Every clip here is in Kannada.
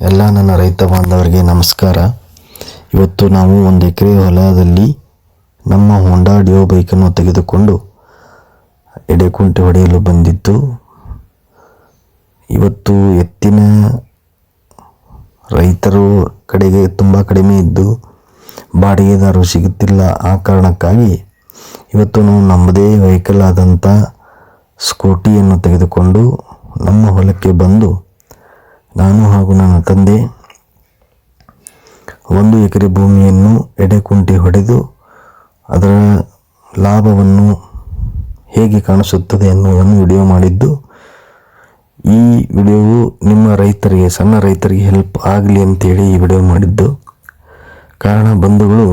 ಎಲ್ಲ ನನ್ನ ರೈತ ಬಾಂಧವರಿಗೆ ನಮಸ್ಕಾರ. ಇವತ್ತು ನಾವು ಒಂದು ಎಕರೆ ಹೊಲದಲ್ಲಿ ನಮ್ಮ ಹೊಂಡಾ ಡಿಯೋ ಬೈಕನ್ನು ತೆಗೆದುಕೊಂಡು ಎಡೆಕುಂಟೆ ಹೊಡೆಯಲು ಬಂದಿದ್ದು, ಇವತ್ತು ಎತ್ತಿನ ರೈತರು ಕಡೆಗೆ ತುಂಬ ಕಡಿಮೆ ಇದ್ದು ಬಾಡಿಗೆದಾರರು ಸಿಗುತ್ತಿಲ್ಲ. ಆ ಕಾರಣಕ್ಕಾಗಿ ಇವತ್ತು ನಾವು ನಮ್ಮದೇ ವೆಹಿಕಲ್ ಆದಂಥ ಸ್ಕೂಟಿಯನ್ನು ತೆಗೆದುಕೊಂಡು ನಮ್ಮ ಹೊಲಕ್ಕೆ ಬಂದು ನಾನು ಹಾಗೂ ನನ್ನ ತಂದೆ ಒಂದು ಎಕರೆ ಭೂಮಿಯನ್ನು ಎಡೆಕುಂಟಿ ಹೊಡೆದು ಅದರ ಲಾಭವನ್ನು ಹೇಗೆ ಕಾಣಿಸುತ್ತದೆ ಎನ್ನುವುದನ್ನು ವಿಡಿಯೋ ಮಾಡಿದ್ದು. ಈ ವಿಡಿಯೋವು ನಿಮ್ಮ ರೈತರಿಗೆ, ಸಣ್ಣ ರೈತರಿಗೆ ಹೆಲ್ಪ್ ಆಗಲಿ ಅಂತೇಳಿ ಈ ವಿಡಿಯೋ ಮಾಡಿದ್ದು. ಕಾರಣ ಬಂಧುಗಳು,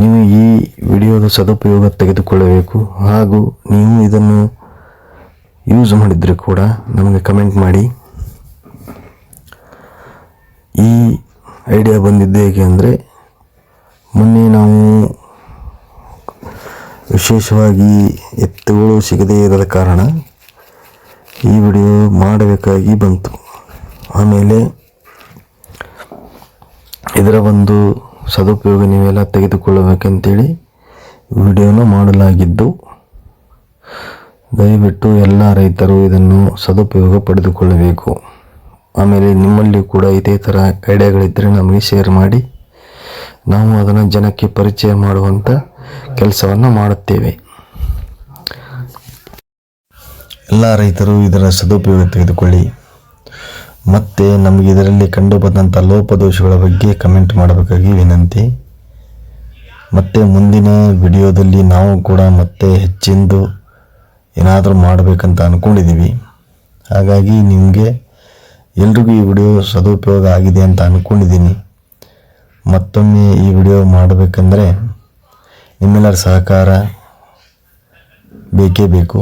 ನೀವು ಈ ವಿಡಿಯೋದ ಸದುಪಯೋಗ ತೆಗೆದುಕೊಳ್ಳಬೇಕು ಹಾಗೂ ನೀವು ಇದನ್ನು ಯೂಸ್ ಮಾಡಿದರೆ ಕೂಡ ನಮಗೆ ಕಮೆಂಟ್ ಮಾಡಿ. ಈ ಐಡಿಯಾ ಬಂದಿದ್ದು ಹೇಗೆ ಅಂದರೆ, ಮೊನ್ನೆ ನಾವು ವಿಶೇಷವಾಗಿ ಎತ್ತುಗಳು ಸಿಗದೇ ಇರದ ಕಾರಣ ಈ ವಿಡಿಯೋ ಮಾಡಬೇಕಾಗಿ ಬಂತು. ಆಮೇಲೆ ಇದರ ಒಂದು ಸದುಪಯೋಗ ನೀವೆಲ್ಲ ತೆಗೆದುಕೊಳ್ಳಬೇಕಂತೇಳಿ ವಿಡಿಯೋನ ಮಾಡಲಾಗಿದ್ದು, ದಯವಿಟ್ಟು ಎಲ್ಲ ರೈತರು ಇದನ್ನು ಸದುಪಯೋಗ ಪಡೆದುಕೊಳ್ಳಬೇಕು. ಆಮೇಲೆ ನಿಮ್ಮಲ್ಲಿ ಕೂಡ ಇದೇ ಥರ ಐಡಿಯಾಗಳಿದ್ದರೆ ನಮಗೆ ಶೇರ್ ಮಾಡಿ. ನಾವು ಅದನ್ನು ಜನಕ್ಕೆ ಪರಿಚಯ ಮಾಡುವಂಥ ಕೆಲಸವನ್ನು ಮಾಡುತ್ತೇವೆ. ಎಲ್ಲ ರೈತರು ಇದರ ಸದುಪಯೋಗ ತೆಗೆದುಕೊಳ್ಳಿ. ಮತ್ತು ನಮಗೆ ಇದರಲ್ಲಿ ಕಂಡುಬಂದಂಥ ಲೋಪದೋಷಗಳ ಬಗ್ಗೆ ಕಮೆಂಟ್ ಮಾಡಬೇಕಾಗಿ ವಿನಂತಿ. ಮತ್ತು ಮುಂದಿನ ವಿಡಿಯೋದಲ್ಲಿ ನಾವು ಕೂಡ ಮತ್ತೆ ಹೆಚ್ಚಿಂದು ಏನಾದರೂ ಮಾಡಬೇಕಂತ ಅಂದ್ಕೊಂಡಿದ್ದೀವಿ ಹಾಗಾಗಿ ನಿಮಗೆ ಎಲ್ರಿಗೂ ಈ ವಿಡಿಯೋ ಸದುಪಯೋಗ ಆಗಿದೆ ಅಂತ ಅಂದ್ಕೊಂಡಿದ್ದೀನಿ ಮತ್ತೊಮ್ಮೆ ಈ ವಿಡಿಯೋ ಮಾಡಬೇಕಂದ್ರೆ ನಿಮ್ಮೆಲ್ಲರ ಸಹಕಾರ ಬೇಕೇ ಬೇಕು.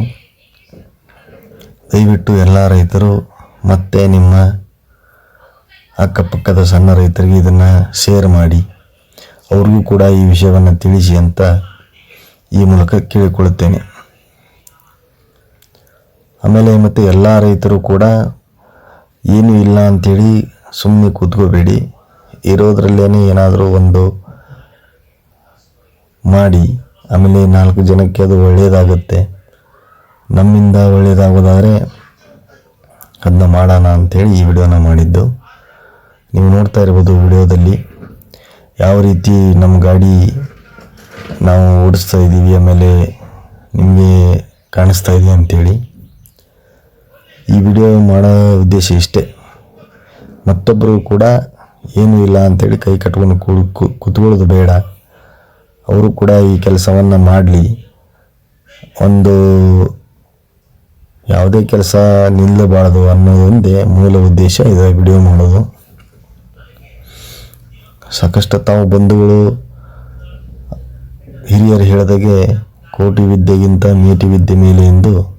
ದಯವಿಟ್ಟು ಎಲ್ಲ ರೈತರು ಮತ್ತೆ ನಿಮ್ಮ ಅಕ್ಕಪಕ್ಕದ ಸಣ್ಣ ರೈತರಿಗೆ ಇದನ್ನು ಶೇರ್ ಮಾಡಿ. ಅವ್ರಿಗೂ ಕೂಡ ಈ ವಿಷಯವನ್ನು ತಿಳಿಸಿ ಅಂತ ಈ ಮೂಲಕ ಕೇಳಿಕೊಳ್ಳುತ್ತೇನೆ. ಆಮೇಲೆ ಮತ್ತು ಎಲ್ಲ ರೈತರು ಕೂಡ ಏನೂ ಇಲ್ಲ ಅಂತೇಳಿ ಸುಮ್ಮನೆ ಕೂತ್ಕೋಬೇಡಿ. ಇರೋದ್ರಲ್ಲೇ ಏನಾದರೂ ಒಂದು ಮಾಡಿ, ಆಮೇಲೆ ನಾಲ್ಕು ಜನಕ್ಕೆ ಅದು ಒಳ್ಳೆಯದಾಗುತ್ತೆ ನಮ್ಮಿಂದ ಒಳ್ಳೆಯದಾಗೋದಾದರೆ ಅದನ್ನ ಮಾಡೋಣ ಅಂಥೇಳಿ ಈ ವಿಡಿಯೋನ ಮಾಡಿದ್ದು. ನೀವು ನೋಡ್ತಾ ಇರ್ಬೋದು ವಿಡಿಯೋದಲ್ಲಿ ಯಾವ ರೀತಿ ನಮ್ಮ ಗಾಡಿ ನಾವು ಓಡಿಸ್ತಾ ಇದ್ದೀವಿ, ಆಮೇಲೆ ನಿಮಗೆ ಕಾಣಿಸ್ತಾ ಇದೆ ಅಂಥೇಳಿ ಈ ವಿಡಿಯೋ ಮಾಡೋ ಉದ್ದೇಶ ಇಷ್ಟೇ. ಮತ್ತೊಬ್ಬರು ಕೂಡ ಏನೂ ಇಲ್ಲ ಅಂತೇಳಿ ಕೈ ಕಟ್ಕೊಂಡು ಕೂಡು ಕೂತ್ಕೊಳ್ಳೋದು ಬೇಡ. ಅವರು ಕೂಡ ಈ ಕೆಲಸವನ್ನು ಮಾಡಲಿ. ಒಂದು ಯಾವುದೇ ಕೆಲಸ ನಿಲ್ಲಬಾರದು ಅನ್ನೋದೊಂದೇ ಮೂಲ ಉದ್ದೇಶ ಇದೆ ವಿಡಿಯೋ ಮಾಡೋದು. ಸಾಕಷ್ಟು ತಾವು ಬಂಧುಗಳು, ಹಿರಿಯರು ಹೇಳಿದಾಗೆ ಕೋಟಿ ವಿದ್ಯೆಗಿಂತ ಮೇಟಿ ವಿದ್ಯೆ ಮೇಲೆ ಎಂದು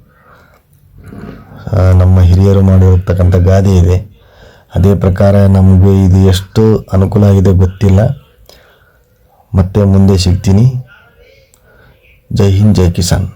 ನಮ್ಮ ಹಿರಿಯರು ಮಾಡಿರತಕ್ಕಂಥ ಗಾದೆ ಇದೆ. ಅದೇ ಪ್ರಕಾರ ನಮಗೆ ಇದು ಎಷ್ಟು ಅನುಕೂಲ ಆಗಿದೆ ಗೊತ್ತಿಲ್ಲ. ಮತ್ತೆ ಮುಂದೆ ಸಿಗ್ತೀನಿ. ಜೈ ಹಿಂದ್, ಜೈ ಕಿಸಾನ್.